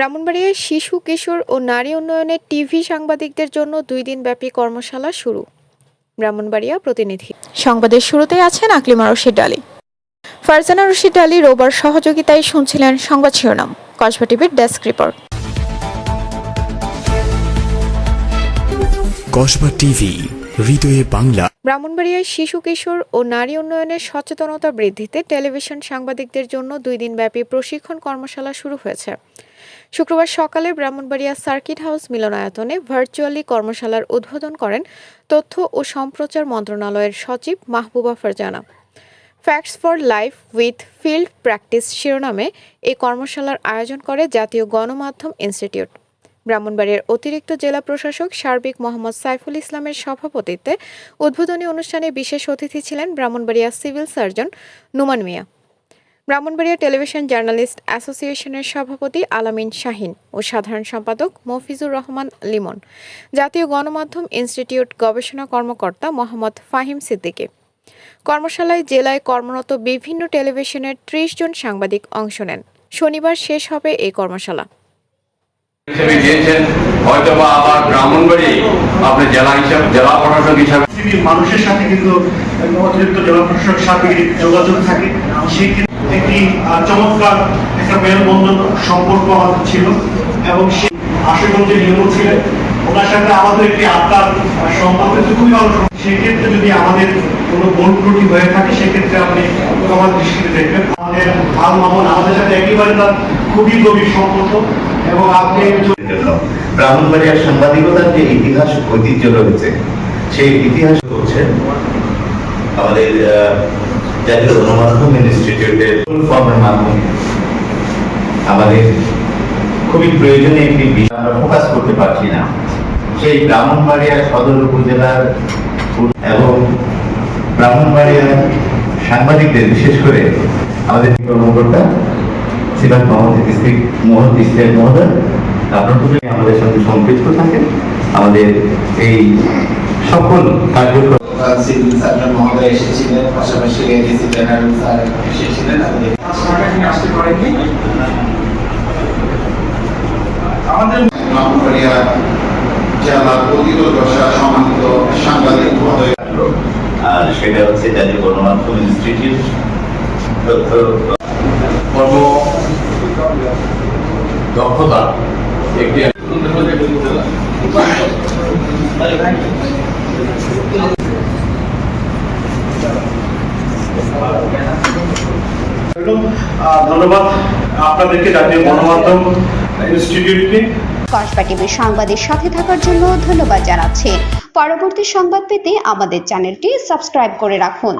ব্রাহ্মণবাড়িয়ায় শিশু কিশোর ও নারী উন্নয়নে টিভি সাংবাদিকদের জন্য দুই দিনব্যাপী কর্মশালা শুরু। ব্রাহ্মণবাড়িয়া প্রতিনিধি। সংবাদের শুরুতে আছেন আকলিমা রশিদ আলী। ফারজানা রশিদ আলী রোবার সহযোগিতায় শুনছিলেন সংবাদ শিরোনাম। কসবা টিভির ডেস্ক রিপোর্ট। কসবা টিভি হৃদয়ে বাংলা। ব্রাহ্মণবাড়িয়ায় শিশু কিশোর ও নারী উন্নয়নের সচেতনতা বৃদ্ধিতে টেলিভিশন সাংবাদিকদের জন্য দুই দিনব্যাপী প্রশিক্ষণ কর্মশালা শুরু হয়েছে। শুক্রবার সকালে ব্রাহ্মণবাড়িয়া সার্কিট হাউস মিলনায়তনে ভার্চুয়ালি কর্মশালার উদ্বোধন করেন তথ্য ও সম্প্রচার মন্ত্রণালয়ের সচিব Mahbuba Farzana. Facts for life with field practice শিরোনামে এই কর্মশালার আয়োজন করে জাতীয় গণমাধ্যম ইনস্টিটিউট। ব্রাহ্মণবাড়িয়ার অতিরিক্ত জেলা প্রশাসক সার্বিক মোহাম্মদ সাইফুল ইসলামের সভাপতিত্বে উদ্বোধনী অনুষ্ঠানে বিশেষ অতিথি ছিলেন Brahmanbaria civil surgeon Numan Mia. Brahmanbaria television journalist অ্যাসোসিয়েশনের সভাপতি আলামিন শাহিন ও সাধারণ সম্পাদক মফিজুর রহমান লিমন জাতীয় গণমাধ্যম ইনস্টিটিউট গবেষণা কর্মকর্তা মোহাম্মদ ফাহিম সিদ্দিকী। কর্মশালায় জেলায় কর্মরত বিভিন্ন টেলিভিশনের ত্রিশ জন সাংবাদিক অংশ নেন। শনিবার শেষ হবে এই কর্মশালা। হিসেবে গিয়েছেন হয়তো বা আবার ব্রাহ্মণবাড়ি আপনি জেলা হিসাবে জেলা প্রশাসক হিসাবে। মানুষের সাথে কিন্তু অতিরিক্ত জেলা প্রশাসক সাথে যোগাযোগ থাকে সেই একটি চমৎকার একটা মেলবন্ধন সম্পর্ক আমাদের ছিল। এবং সেই আশুগঞ্জের নিয়ম ছিলেন, ওনার সাথে আমাদের একটি আত্মার সম্পর্ক খুবই ভালো সেক্ষেত্রে যদি আমাদের কোনো ভুল ত্রুটি হয়ে থাকে, সেক্ষেত্রে আপনি আমার দৃষ্টিতে দেখবেন। আমাদের আল মামুন আমাদের সাথে একেবারে তার খুবই গভীর সম্পর্ক এবং আপনি ব্রাহ্মণবাড়িয়ার সাংবাদিকতার যে ইতিহাস, ঐতিহ্য রয়েছে, সেই ইতিহাস হচ্ছে আমাদের জাতীয় গণমাধ্যম ইনস্টিটিউটের ফুল ফর্মের মাধ্যমে আমাদের খুবই প্রয়োজনীয় একটি বিষয়, আমরা ফোকাস করতে পারছি না। সেই ব্রাহ্মণবাড়িয়া সদর উপজেলার এবং ব্রাহ্মণবাড়িয়ার সাংবাদিকদের, বিশেষ করে আমাদের কর্মকর্তা সিরাজ মোহাম্মদ ইসলাম মোহাম্মদ ইসলাম মহোদয়, আপনার আমাদের সঙ্গে সম্পৃক্ত থাকেন। আমাদের এই সকল কার্যক্রম সিভিল সার্জন মহোদয় এসেছিলেন, পাশাপাশি এডিসি জেনারেল আসতে এসেছিলেন আমাদের আমাদের ব্রাহ্মণবাড়িয়া জেলার প্রকৃত দশা সম্মানিত সাংবাদিক মহোদয়। আর সেটা হচ্ছে জাতীয় গণমাধ্যম ইনস্টিটিউট কর্ম দক্ষতা একটি এবং, আহ, ধন্যবাদ। আপনাদেরকে জাতীয় গণমাধ্যম ইনস্টিটিউটকে। কসবা টিভির সংবাদের সাথে থাকার জন্য ধন্যবাদ জানাচ্ছি। পরবর্তী সংবাদ পেতে আমাদের চ্যানেলটি সাবস্ক্রাইব করে রাখুন।